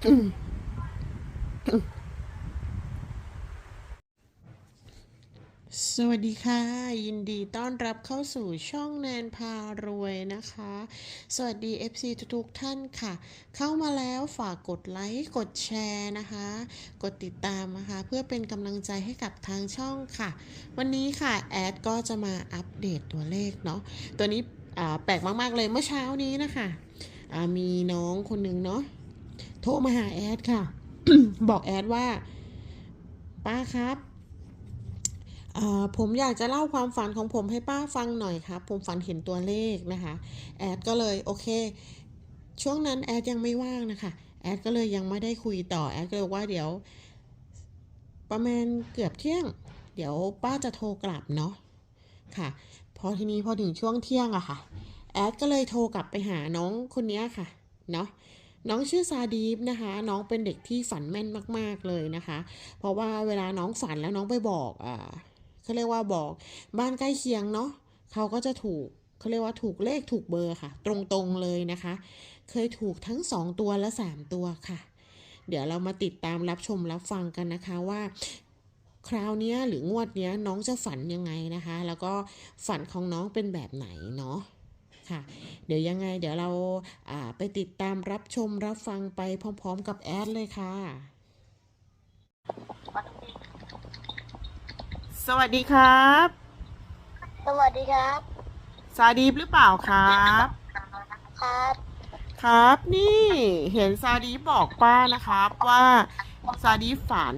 สวัสดีค่ะ ยินดีต้อนรับเข้าสู่ช่องแนนพารวยนะคะ สวัสดี FC ทุกๆท่านค่ะ เข้ามาแล้วฝากกดไลค์กดแชร์นะคะ กดติดตามนะคะ เพื่อเป็นกำลังใจให้กับทางช่องค่ะ วันนี้ค่ะ แอดก็จะมาอัปเดตตัวเลขเนาะตัวนี้แปลกมากๆเลยเมื่อเช้านี้นะคะมีน้องคนหนึ่งเนาะ ทรมาหาแอดค่ะ บอกแอดว่า ป้าครับผมอยากจะเล่าความฝันของผมให้ป้าฟังหน่อยครับ ผมฝันเห็นตัวเลขนะคะ แอดก็เลยโอเค ช่วงนั้นแอดยังไม่ว่างนะคะ แอดก็เลยยังไม่ได้คุยต่อ แอดก็เลยว่าเดี๋ยว ประมาณเกือบเที่ยง เดี๋ยวป้าจะโทรกลับเนาะ ค่ะ พอทีนี้พอถึงช่วงเที่ยงอะค่ะ แอดก็เลยโทรกลับไปหาน้องคนนี้ค่ะ เนาะ น้องชื่อซาดีฟนะคะ น้องเป็นเด็กที่ฝันแม่นมาก ๆเลยนะคะ เพราะว่าเวลาน้องฝันแล้วน้องไปบอกอ่าเขาเรียกว่าบอกบ้านใกล้เคียงเนาะเขาก็จะถูกเขาเรียกว่าถูกเลขถูกเบอร์ค่ะ ตรงๆเลยนะคะ เคยถูกทั้ง 2 ตัวและ 3 ตัวค่ะ เดี๋ยวเรามาติดตามรับชมรับฟังกันนะคะว่าคราวนี้หรืองวดนี้น้องจะฝันยังไงนะคะ แล้วก็ฝันของน้องเป็นแบบไหนเนาะ ค่ะ เดี๋ยวยังไงเดี๋ยวเราอ่าไปติดตามรับชมรับฟังไปพร้อมๆกับแอดเลยค่ะ สวัสดีครับ สวัสดีครับซาดีฟหรือเปล่าครับ ครับ ครับนี่เห็นซาดีฟบอกป้านะครับว่าซาดีฟฝัน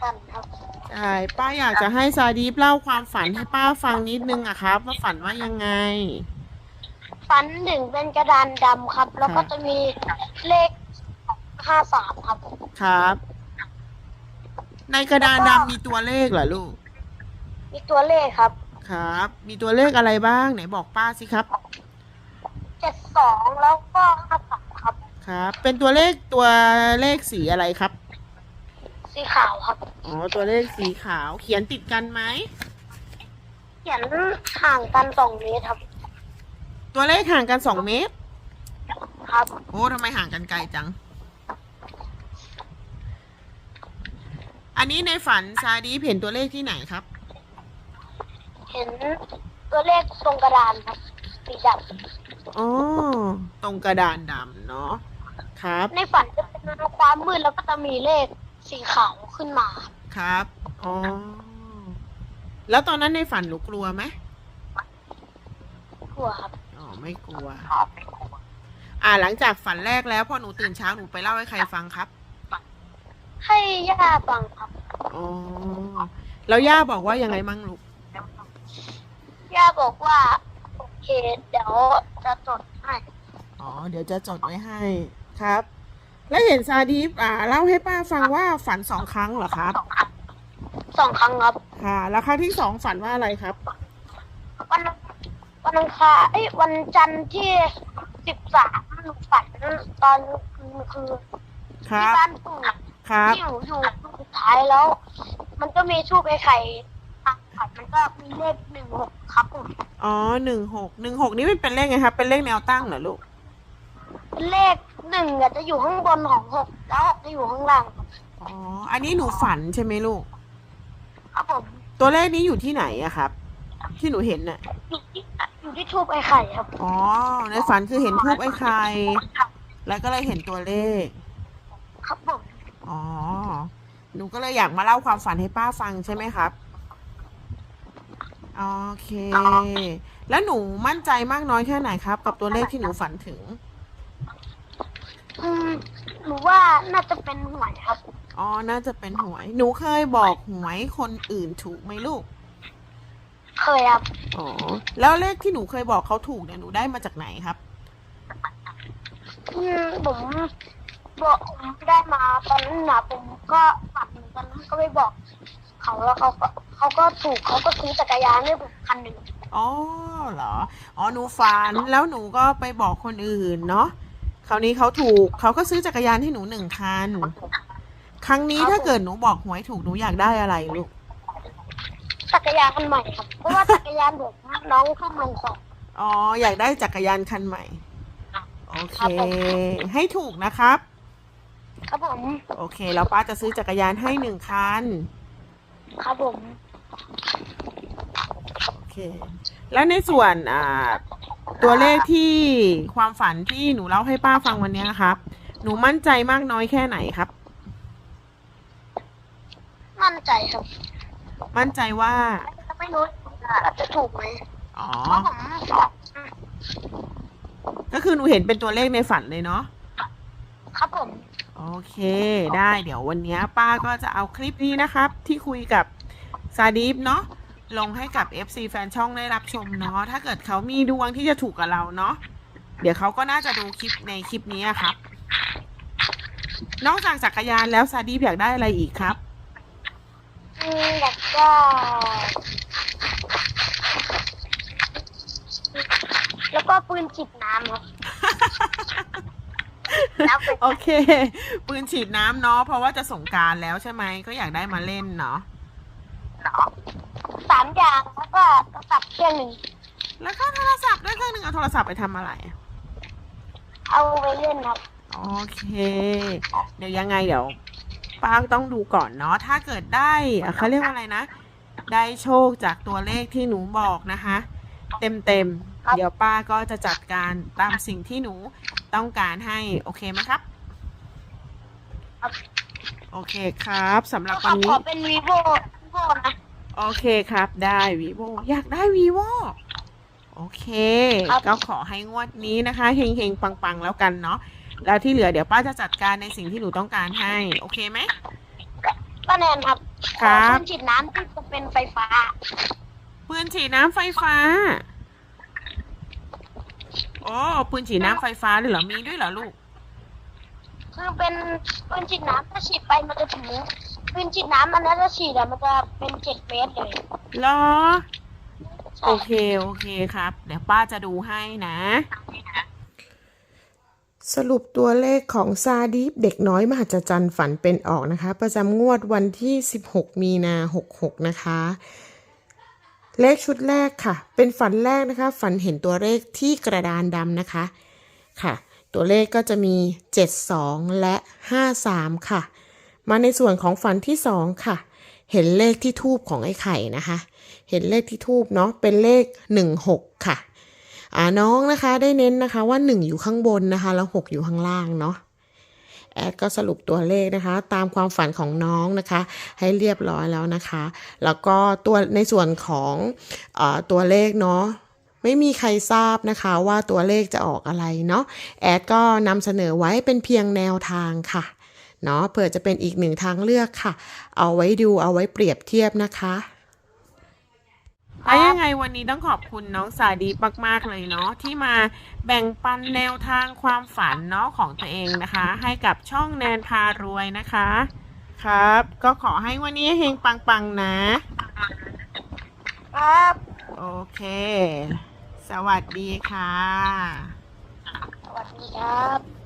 ฝันครับ ใช่ป้าอยากจะให้ซาดีฟเล่าความฝันให้ป้าฟังนิดนึงอะครับ ว่าฝันว่ายังไง ฝันถึงเป็นกระดานดำครับ แล้วก็ค่ะจะมีเลขห้าสามครับครับ ในกระดานดำมีตัวเลขเหรอลูก มีตัวเลขครับครับ มีตัวเลขอะไรบ้างไหนบอกป้าสิครับ เจ็ดสองแล้วก็ห้าสามครับ ครับ เป็นตัวเลขตัวเลขสีอะไรครับ สีขาวครับ อ๋อ ตัวเลขสีขาว เขียนติดกันไหม เขียนห่างกันสองเมตรครับ ตัวเลขห่างกันสองเมตร ครับ โอ้ทำไมห่างกันไกลจัง อันนี้ในฝันซาดีฟเห็นตัวเลขที่ไหนครับ เห็นตัวเลขตรงกระดานครับสีดอ๋อ ตรงกระดานดำเนาะ ครับำในฝันจะเป็นความมืดแล้วก็จะมีเลข สีขาวขึ้นมาครับ อ๋อ แล้วตอนนั้นในฝันหนูกลัวไหมกลัวครับอ๋อ ไม่กลัว อ่า หลังจากฝันแรกแล้วพอหนูตื่นเช้าหนูไปเล่าให้ใครฟังครับ ให้ย่าฟังครับอ๋อ แล้วย่าบอกว่ายังไงมั่งลูก ย่าบอกว่าโอเคเดี๋ยวจะจดให้ อ๋อ เดี๋ยวจะจดไว้ให้ครับ แล้วเห็นซาดีฟอ่าเล่าให้ป้าฟังว่าฝันสองครั้งเหรอครับ สองครั้งครับ ค่ะ แล้วครั้งที่สองฝันว่าอะไรครับ วันวันอังคารเอ้ยวันจันทร์ที่สิบสามหนูฝันตอนคืนคือครัที่บบ้านปู่ครับ ที่หนูอยู่สุดท้ายแล้ว มันก็มีทูบไอ้ไข่ทางฝันมันก็มีเลขหนึ่งหกครับผมอ๋อหนึ่งหกหนึ่งหกนี่มันเป็นเลขไงครับ เป็นเลขแนวตั้งเหรอลูก เป็นเลข หนึ่งอะจะอยู่ข้างบนของหกแล้วหกจะอยู่ข้างล่างอ๋อ อันนี้หนูฝันใช่ไหมลูก ครับผมตัวเลขนี้อยู่ที่ไหนอะครับ ที่หนูเห็นน่ะ อยู่ที่อยู่ที่ทูบไอ้ไข่ครับอ๋อ ในฝันคือเห็นทูบไอ้ไข่แล้วก็เลยเห็นตัวเลข ครับผมอ๋อ หนูก็เลยอยากมาเล่าความฝันให้ป้าฟังใช่ไหมครับ โอเค แล้วหนูมั่นใจมากน้อยแค่ไหนครับ กับตัวเลขที่หนูฝันถึง อืมห นูว่าน่าจะเป็นหวยครับ อ๋อ น่าจะเป็นหวย หนูเคยบอกหวยคนอื่นถูกไหมลูก เคยครับ อ๋อ แล้วเลขที่หนูเคยบอกเขาถูกเนี่ยหนูได้มาจากไหนครับ อืมผมบอกผมได้มาตอนนั้นนะผมก็ฝันเหมือนกันก็ไปบอกเขาแล้วเขาก็เขาก็ถูกเขาก็ซื้อจักรยานให้ผมคันหนึ่ง อ๋อเหรอ อ๋อ หนูฝันแล้วหนูก็ไปบอกคนอื่นเนาะ คราวนี้เขาถูกเขาก็ซื้อจักรยานให้หนูหนึ่งคัน ครั้งนี้ถ้าเกิดหนูบอกหวยถูกหนูอยากได้อะไรลูก จักรยานคันใหม่ครับ เพราะว่าจักรยานผมน้องทุ่มลงของอ๋อ อยากได้จักรยานคันใหม่ โอเคครับผมให้ถูกนะครับ ครับผม โอเค แล้วป้าจะซื้อจักรยานให้หนึ่งคัน ครับผม โอเค แล้วในส่วนอ่า ตัวเลขที่ความฝันที่หนูเล่าให้ป้าฟังวันเนี้ยครับ หนูมั่นใจมากน้อยแค่ไหนครับ มั่นใจครับ มั่นใจว่าไม่รู้จะถูกไหมอ๋อเพราะผมก็คือหนูเห็นเป็นตัวเลขในฝันเลยเนาะครับผม โอเค ได้เดี๋ยววันเนี้ยป้าก็จะเอาคลิปนี้นะครับ ที่คุยกับซาดีฟเนาะ ลงให้กับ FC แฟนช่องได้รับชมเนาะถ้าเกิดเขามีดวงที่จะถูกกับเราเนาะเดี๋ยวเขาก็น่าจะดูคลิปในคลิปนี้อะครับ นอกจากจักรยานแล้วซาดีฟอยากได้อะไรอีกครับ อืมอยากได้แล้วก็ปืนฉีดน้ำครับ แล้วเป็นโอเค ปืนฉีดน้ำเนาะเพราะว่าจะสงกรารแล้วใช่ไหมก็อยากได้มาเล่นเนาะ สามอย่างแล้วก็กระสับ เครื่องหนึ่งแล้วก็โทรศัพท์ด้วยเครื่องหนึงเอาโทรศัพท์ไปทำอะไรอะเอาไว้เล่นครับ โอเค เดี๋ยวยังไงเดี๋ยว ป้าต้องดูก่อนเนาะ ถ้าเกิดได้เอ่อเขาเรียกว่าอะไรนะ ได้โชคจากตัวเลขที่หนูบอกนะคะ เต็มเต็มๆครับ เดี๋ยวป้าก็จะจัดการตามสิ่งที่หนูต้องการให้โอเคไหมครับ ครับโอเคครับสำหรับขวัอนขนี้อเป็นวีโววีโวนะ โอเคครับได้วีโวอยากได้วีโวโอเค ครับ ก็ขอให้งวดนี้นะคะเฮงๆ ปังๆ แล้วกันเนาะแล้วที่เหลือเดี๋ยวป้าจะจัดการในสิ่งที่หนูต้องการให้ โอเคไหม ป้าแนนครับครับขอปืนฉีดน้ำที่จะเป็นไฟฟ้า ปืนฉีดน้ำไฟฟ้า โอ้ปืนฉีดน้ำไฟฟ้าเลยเหรอมีด้วยเหรอลูก คือเป็นปืนฉีดน้ำถ้าฉีดไปมันจะถึง ปืนฉีดน้ำอันนั้นถ้าฉีดอะมันจะเป็นเจ็ดเมตรเลยเหรอ ใช่โอเค โอเคครับ เดี๋ยวป้าจะดูให้นะ สรุปตัวเลขของซาดีฟเด็กน้อยมหัศจรรย์ฝันเป็นออกนะคะ ประจำงวดวันที่ 16 มีนา 66 นะคะ เลขชุดแรกค่ะ เป็นฝันแรกนะคะ ฝันเห็นตัวเลขที่กระดานดำนะคะค่ะ ตัวเลขก็จะมี 72 และ 53 ค่ะ มาในส่วนของฝันที่2ค่ะ เห็นเลขที่ทูบของไอ้ไข่นะคะ เห็นเลขที่ทูบเนาะเป็นเลข 16 ค่ะอ่าน้องนะคะได้เน้นนะคะว่า 1 อยู่ข้างบนนะคะ แล้ว 6 อยู่ข้างล่างเนาะแอดก็สรุปตัวเลขนะคะ ตามความฝันของน้องนะคะ ให้เรียบร้อยแล้วนะคะ แล้วก็ตัวในส่วนของอตัวเลขเนาะไม่มีใครทราบนะคะว่าตัวเลขจะออกอะไรเนาะแอดก็นำเสนอไว้เป็นเพียงแนวทางค่ะ เนาะเผื่อจะเป็นอีกหนึ่งทางเลือกค่ะ เอาไว้ดูเอาไว้เปรียบเทียบนะคะแล้วยังไงวันนี้ต้องขอบคุณน้องสาดีมากๆเลยเนาะที่มาแบ่งปันแนวทางความฝันเนาะของตัวเองนะคะ ให้กับช่องแนนพารวยนะคะ ครับ ก็ขอให้วันนี้เฮงปังๆนะ ครับโอเค สวัสดีค่ะ สวัสดีครับ